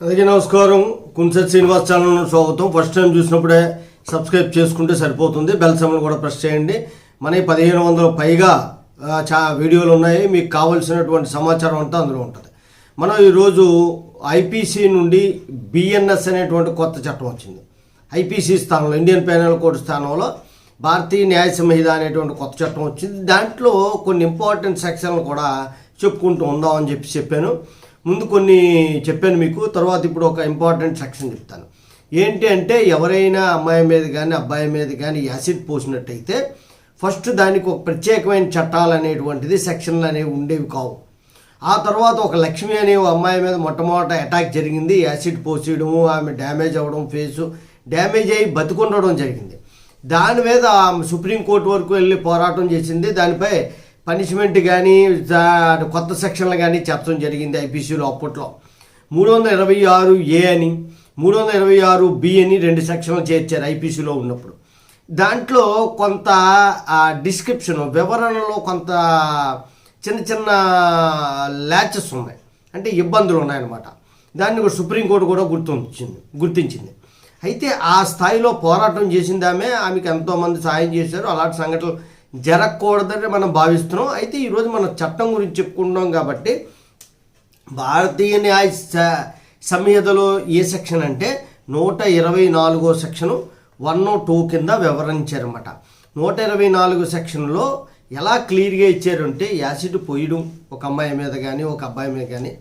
అందరికీ నమస్కారం. కుంసెట్ శ్రీనివాస్ ఛానల్ స్వాగతం. ఫస్ట్ టైం చూసినప్పుడే సబ్స్క్రైబ్ చేసుకుంటే సరిపోతుంది. బెల్ సమ్మని కూడా ప్రెస్ చేయండి. మన పదిహేను వందల పైగా చా వీడియోలు ఉన్నాయి. మీకు కావలసినటువంటి సమాచారం అంతా అందులో ఉంటుంది. మనం ఈరోజు ఐపీసీ నుండి బిఎన్ఎస్ అనేటువంటి కొత్త చట్టం వచ్చింది. ఐపీసీ స్థానంలో ఇండియన్ పెనల్ కోర్టు స్థానంలో భారతీయ న్యాయ సంహిత అనేటువంటి కొత్త చట్టం వచ్చింది. దాంట్లో కొన్ని ఇంపార్టెంట్ సెక్షన్లు కూడా చెప్పుకుంటూ ఉందామని చెప్పి చెప్పాను. ముందు కొన్ని చెప్పాను మీకు తర్వాత ఇప్పుడు ఒక ఇంపార్టెంట్ సెక్షన్ చెప్తాను. ఏంటి అంటే ఎవరైనా అమ్మాయి మీద కానీ అబ్బాయి మీద కానీ యాసిడ్ పోసినట్టయితే ఫస్ట్ దానికి ఒక ప్రత్యేకమైన చట్టాలు అనేటువంటిది సెక్షన్లు అనేవి ఉండేవి కావు. ఆ తర్వాత ఒక లక్ష్మి అనే అమ్మాయి మీద మొట్టమొదట అటాక్ జరిగింది. యాసిడ్ పోసేయడము ఆమె డ్యామేజ్ అవ్వడం ఫేసు డ్యామేజ్ అయ్యి బతుకుండడం జరిగింది. దాని మీద ఆమె సుప్రీంకోర్టు వరకు వెళ్ళి పోరాటం చేసింది. దానిపై పనిష్మెంట్ కానీ కొత్త సెక్షన్లు కానీ చెప్పడం జరిగింది ఐపీసీలో అప్పట్లో. మూడు వందల ఇరవై ఆరు ఏ అని మూడు వందల ఇరవై ఆరు బి అని రెండు సెక్షన్లు చేర్చారు ఐపీసీలో ఉన్నప్పుడు. దాంట్లో కొంత డిస్క్రిప్షన్ వివరణలో కొంత చిన్న చిన్న ల్యాచెస్ ఉన్నాయి. అంటే ఇబ్బందులు ఉన్నాయన్నమాట. దాన్ని కూడా సుప్రీంకోర్టు కూడా గుర్తించింది గుర్తించింది. అయితే ఆ స్థాయిలో పోరాటం చేసిందామే ఆమెకు ఎంతోమంది సాయం చేశారు. అలాంటి సంఘటనలు జరగకూడదని మనం భావిస్తున్నాం. అయితే ఈరోజు మనం చట్టం గురించి చెప్పుకుంటున్నాం కాబట్టి భారతీయ న్యాయ స- సంహితలో ఏ సెక్షన్ అంటే నూట ఇరవై నాలుగో సెక్షను వన్ ఓ టూ కింద వివరించారన్నమాట. నూట ఇరవై నాలుగు సెక్షన్లో ఎలా క్లియర్గా ఇచ్చారంటే యాసిడ్ పోయడం ఒక అమ్మాయి మీద కానీ ఒక అబ్బాయి మీద కానీ.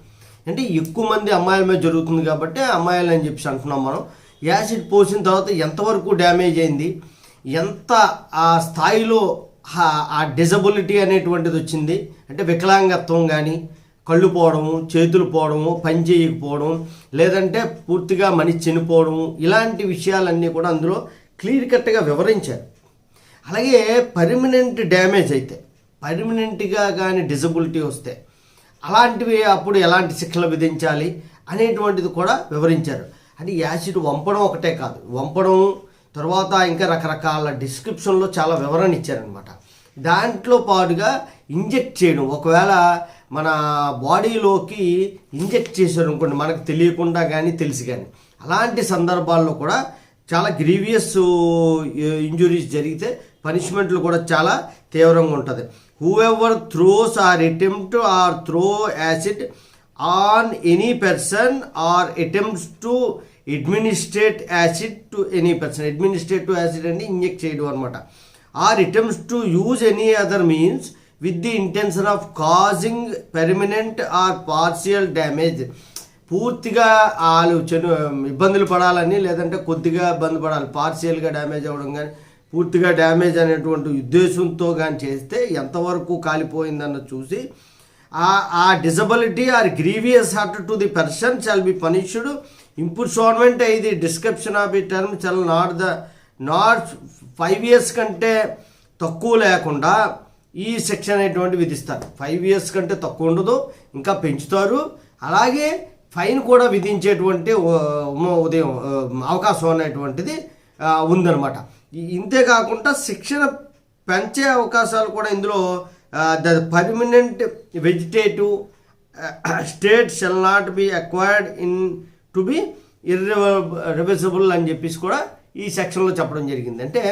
అంటే ఎక్కువ మంది అమ్మాయిల మీద జరుగుతుంది కాబట్టి అమ్మాయిలు అని చెప్పి అంటున్నాం మనం. యాసిడ్ పోసిన తర్వాత ఎంతవరకు డ్యామేజ్ అయింది? ఎంత ఆ స్థాయిలో ఆ- డిజబిలిటీ అనేటువంటిది వచ్చింది. అంటే వికలాంగత్వం కానీ కళ్ళు పోవడము చేతులు పోవడము పని చేయకపోవడం లేదంటే పూర్తిగా మనిషి చనిపోవడము ఇలాంటి విషయాలన్నీ కూడా అందులో క్లియర్ కట్గా వివరించారు. అలాగే పర్మనెంట్ డ్యామేజ్ అయితే పర్మనెంట్గా కానీ డిజబిలిటీ వస్తే అలాంటివి అప్పుడు ఎలాంటి శిక్షలు విధించాలి అనేటువంటిది కూడా వివరించారు. అంటే యాసిడ్ వంపడం ఒకటే కాదు. వంపడం తర్వాత ఇంకా రకరకాల డిస్క్రిప్షన్లో చాలా వివరణ ఇచ్చారనమాట దాంట్లో పాటుగా ఇంజెక్ట్ చేయడం. ఒకవేళ మన బాడీలోకి ఇంజెక్ట్ చేశారు అనుకోండి మనకు తెలియకుండా కానీ తెలిసి కానీ అలాంటి సందర్భాల్లో కూడా చాలా గ్రీవియస్ ఇంజురీస్ జరిగితే పనిష్మెంట్లు కూడా చాలా తీవ్రంగా ఉంటుంది. Whoever throws or attempt or throw acid on any person or attempts to administrate acid to any person administrate to acid అంటే ఇంజెక్ట్ చేయడం అనమాట or attempts to use any other means with the intention of causing permanent or partial damage పూర్తిగా వాళ్ళు చెను ఇబ్బందులు పడాలని లేదంటే కొద్దిగా ఇబ్బంది పడాలి. పార్షియల్గా డ్యామేజ్ అవ్వడం కానీ పూర్తిగా డ్యామేజ్ అనేటువంటి ఉద్దేశంతో కానీ చేస్తే ఎంతవరకు కాలిపోయిందన్న చూసి ఆ disability or grievous hurt to the person shall be punished improvement ఇది డిస్క్రిప్షన్ ఆఫ్ ఈ term shall not the not five years కంటే తక్కువ లేకుండా ఈ సెక్షన్ అనేటువంటి విధిస్తారు. ఫైవ్ ఇయర్స్ కంటే తక్కువ ఉండదు ఇంకా పెంచుతారు. అలాగే ఫైన్ కూడా విధించేటువంటి ఉదయం అవకాశం అనేటువంటిది ఉందనమాట ఉందన్నమాట. ఇంతేకాకుండా శిక్షణ పెంచే అవకాశాలు కూడా ఇందులో the permanent vegetative state shall not be acquired in to be irreversible అని చెప్పేసి కూడా ఈ సెక్షన్లో చెప్పడం జరిగింది. అంటే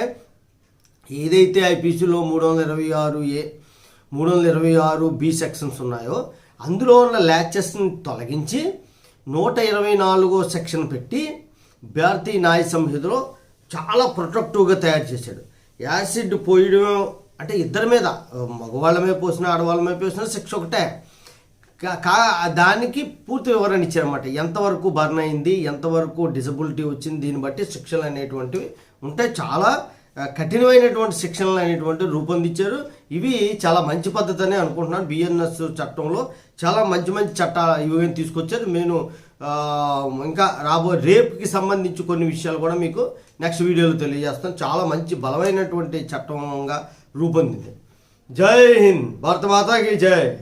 ఏదైతే ఐపీసీలో మూడు వందల ఇరవై ఆరు ఏ మూడు వందల ఇరవై ఆరు బి సెక్షన్స్ ఉన్నాయో అందులో ఉన్న ల్యాచెస్ని తొలగించి నూట ఇరవై నాలుగో సెక్షన్ పెట్టి భారతీయ న్యాయ సంహితలో చాలా ప్రొటెక్టివ్గా తయారు చేశాడు. యాసిడ్ పోయడం అంటే ఇద్దరి మీద మగవాళ్ళ మీద పోసిన ఆడవాళ్ళ మీద పోసిన శిక్ష ఒకటే. కా- కా దానికి పూర్తి వివరణ ఇచ్చారన్నమాట. ఎంతవరకు బర్న్ అయింది ఎంతవరకు డిసబిలిటీ వచ్చింది దీన్ని బట్టి శిక్షలు అనేటువంటివి ఉంటాయి చాలా కఠినమైనటువంటి శిక్షణలు అనేటువంటి రూపొందించారు. ఇవి చాలా మంచి పద్ధతి అని అనుకుంటున్నాను. బిఎన్ఎస్ చట్టంలో చాలా మంచి మంచి చట్టాలు ఇవి తీసుకొచ్చారు. నేను ఇంకా రాబో రేపుకి సంబంధించి కొన్ని విషయాలు కూడా మీకు నెక్స్ట్ వీడియోలో తెలియజేస్తాను. చాలా మంచి బలమైనటువంటి చట్టంగా రూపొందింది. జై హింద్. భారత మాతాకి జై.